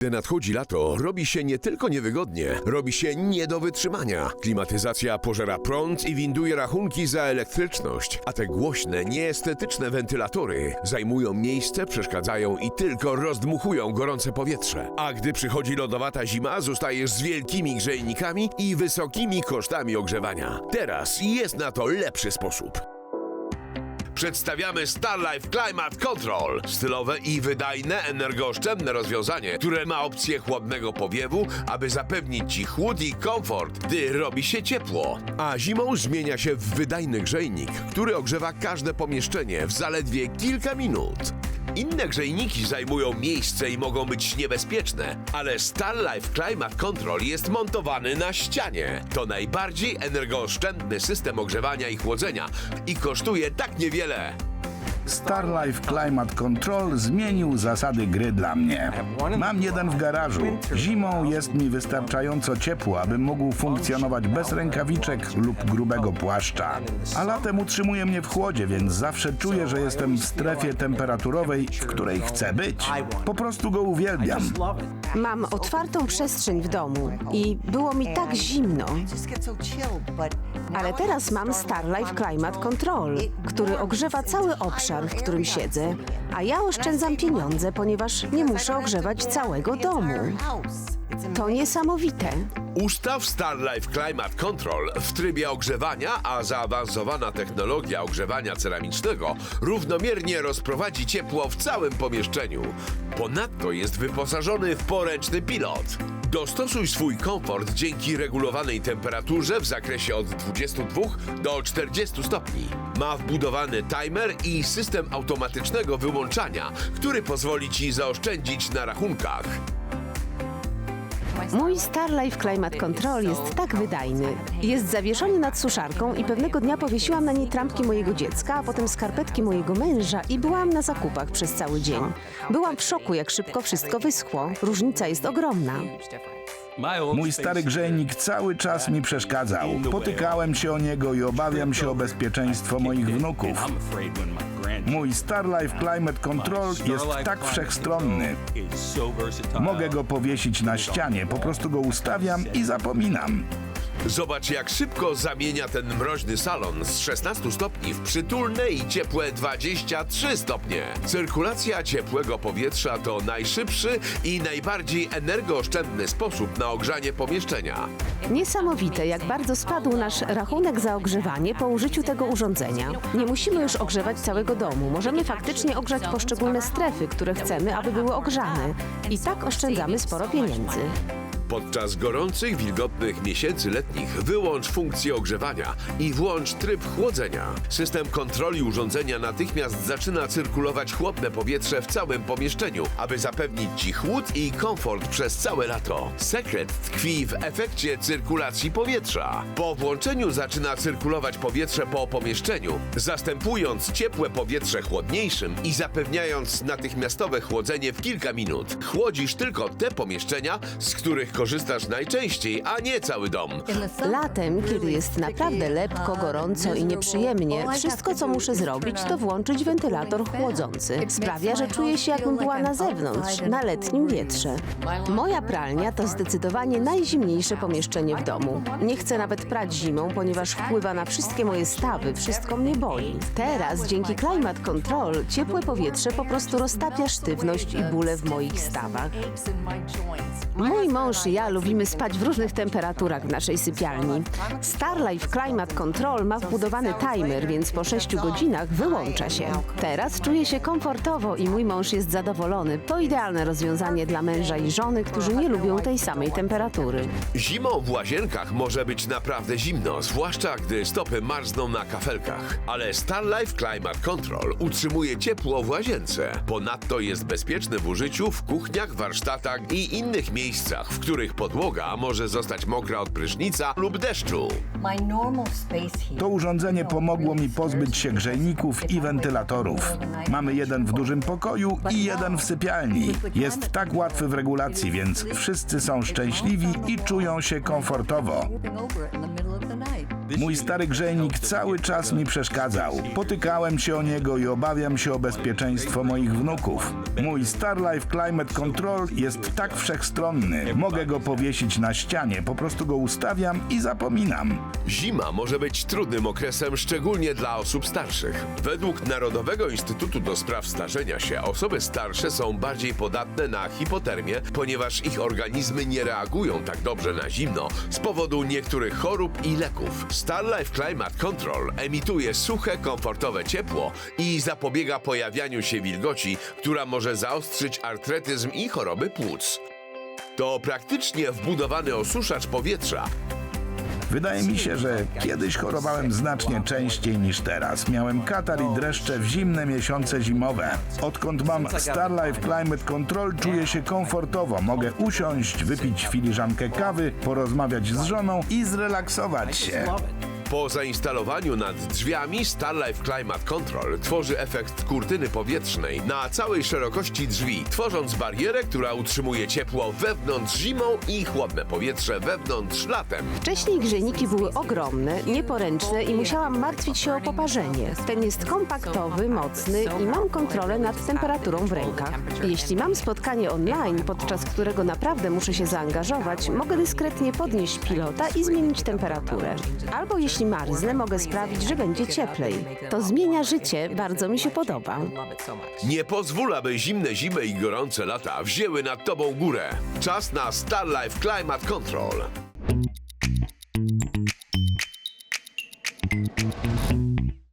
Gdy nadchodzi lato, robi się nie tylko niewygodnie, robi się nie do wytrzymania. Klimatyzacja pożera prąd i winduje rachunki za elektryczność, a te głośne, nieestetyczne wentylatory zajmują miejsce, przeszkadzają i tylko rozdmuchują gorące powietrze. A gdy przychodzi lodowata zima, zostajesz z wielkimi grzejnikami i wysokimi kosztami ogrzewania. Teraz jest na to lepszy sposób. Przedstawiamy Starlife Climate Control. Stylowe i wydajne, energooszczędne rozwiązanie, które ma opcję chłodnego powiewu, aby zapewnić Ci chłód i komfort, gdy robi się ciepło. A zimą zmienia się w wydajny grzejnik, który ogrzewa każde pomieszczenie w zaledwie kilka minut. Inne grzejniki zajmują miejsce i mogą być niebezpieczne, ale Starlife Climate Control jest montowany na ścianie. To najbardziej energooszczędny system ogrzewania i chłodzenia i kosztuje tak niewiele. Starlife Climate Control zmienił zasady gry dla mnie. Mam jeden w garażu. Zimą jest mi wystarczająco ciepło, abym mógł funkcjonować bez rękawiczek lub grubego płaszcza. A latem utrzymuje mnie w chłodzie, więc zawsze czuję, że jestem w strefie temperaturowej, w której chcę być. Po prostu go uwielbiam. Mam otwartą przestrzeń w domu i było mi tak zimno, ale teraz mam Starlife Climate Control, który ogrzewa cały obszar, w którym siedzę, a ja oszczędzam pieniądze, ponieważ nie muszę ogrzewać całego domu. To niesamowite. Ustaw Starlife Climate Control w trybie ogrzewania, a zaawansowana technologia ogrzewania ceramicznego równomiernie rozprowadzi ciepło w całym pomieszczeniu. Ponadto jest wyposażony w poręczny pilot. Dostosuj swój komfort dzięki regulowanej temperaturze w zakresie od 22 do 40 stopni. Ma wbudowany timer i system automatycznego wyłączania, który pozwoli Ci zaoszczędzić na rachunkach. Mój Starlife Climate Control jest tak wydajny. Jest zawieszony nad suszarką i pewnego dnia powiesiłam na niej trampki mojego dziecka, a potem skarpetki mojego męża i byłam na zakupach przez cały dzień. Byłam w szoku, jak szybko wszystko wyschło. Różnica jest ogromna. Mój stary grzejnik cały czas mi przeszkadzał. Potykałem się o niego i obawiam się o bezpieczeństwo moich wnuków. Mój Starlife Climate Control jest tak wszechstronny. Mogę go powiesić na ścianie, po prostu go ustawiam i zapominam. Zobacz, jak szybko zamienia ten mroźny salon z 16 stopni w przytulne i ciepłe 23 stopnie. Cyrkulacja ciepłego powietrza to najszybszy i najbardziej energooszczędny sposób na ogrzanie pomieszczenia. Niesamowite, jak bardzo spadł nasz rachunek za ogrzewanie po użyciu tego urządzenia. Nie musimy już ogrzewać całego domu. Możemy faktycznie ogrzać poszczególne strefy, które chcemy, aby były ogrzane. I tak oszczędzamy sporo pieniędzy. Podczas gorących, wilgotnych miesięcy letnich wyłącz funkcję ogrzewania i włącz tryb chłodzenia. System kontroli urządzenia natychmiast zaczyna cyrkulować chłodne powietrze w całym pomieszczeniu, aby zapewnić Ci chłód i komfort przez całe lato. Sekret tkwi w efekcie cyrkulacji powietrza. Po włączeniu zaczyna cyrkulować powietrze po pomieszczeniu, zastępując ciepłe powietrze chłodniejszym i zapewniając natychmiastowe chłodzenie w kilka minut. Chłodzisz tylko te pomieszczenia, z których korzystasz najczęściej, a nie cały dom. Latem, kiedy jest naprawdę lepko, gorąco i nieprzyjemnie, wszystko co muszę zrobić to włączyć wentylator chłodzący. Sprawia, że czuję się jakbym była na zewnątrz, na letnim wietrze. Moja pralnia to zdecydowanie najzimniejsze pomieszczenie w domu. Nie chcę nawet prać zimą, ponieważ wpływa na wszystkie moje stawy, wszystko mnie boli. Teraz, dzięki Climate Control, ciepłe powietrze po prostu roztapia sztywność i bóle w moich stawach. Mój mąż i ja lubimy spać w różnych temperaturach w naszej sypialni. Starlife Climate Control ma wbudowany timer, więc po 6 godzinach wyłącza się. Teraz czuję się komfortowo i mój mąż jest zadowolony. To idealne rozwiązanie dla męża i żony, którzy nie lubią tej samej temperatury. Zimą w łazienkach może być naprawdę zimno, zwłaszcza gdy stopy marzną na kafelkach. Ale Starlife Climate Control utrzymuje ciepło w łazience. Ponadto jest bezpieczny w użyciu w kuchniach, warsztatach i innych miejscach, w których podłoga może zostać mokra od prysznica lub deszczu. To urządzenie pomogło mi pozbyć się grzejników i wentylatorów. Mamy jeden w dużym pokoju i jeden w sypialni. Jest tak łatwy w regulacji, więc wszyscy są szczęśliwi i czują się komfortowo. Mój stary grzejnik cały czas mi przeszkadzał. Potykałem się o niego i obawiam się o bezpieczeństwo moich wnuków. Mój Starlife Climate Control jest tak wszechstronny. Mogę go powiesić na ścianie, po prostu go ustawiam i zapominam. Zima może być trudnym okresem, szczególnie dla osób starszych. Według Narodowego Instytutu do Spraw Starzenia się osoby starsze są bardziej podatne na hipotermię, ponieważ ich organizmy nie reagują tak dobrze na zimno z powodu niektórych chorób i leków. Starlife Climate Control emituje suche, komfortowe ciepło i zapobiega pojawianiu się wilgoci, która może zaostrzyć artretyzm i choroby płuc. To praktycznie wbudowany osuszacz powietrza, Wydaje mi się, że kiedyś chorowałem znacznie częściej niż teraz. Miałem katar i dreszcze w zimne miesiące zimowe. Odkąd mam Starlife Climate Control, czuję się komfortowo. Mogę usiąść, wypić filiżankę kawy, porozmawiać z żoną i zrelaksować się. Po zainstalowaniu nad drzwiami Starlife Climate Control tworzy efekt kurtyny powietrznej na całej szerokości drzwi, tworząc barierę, która utrzymuje ciepło wewnątrz zimą i chłodne powietrze wewnątrz latem. Wcześniej grzejniki były ogromne, nieporęczne i musiałam martwić się o poparzenie. Ten jest kompaktowy, mocny i mam kontrolę nad temperaturą w rękach. Jeśli mam spotkanie online, podczas którego naprawdę muszę się zaangażować, mogę dyskretnie podnieść pilota i zmienić temperaturę. Albo jeśli marznę, mogę sprawić, że będzie cieplej. To zmienia życie, bardzo mi się podoba. Nie pozwól, aby zimne zimy i gorące lata wzięły nad tobą górę. Czas na Starlife Climate Control.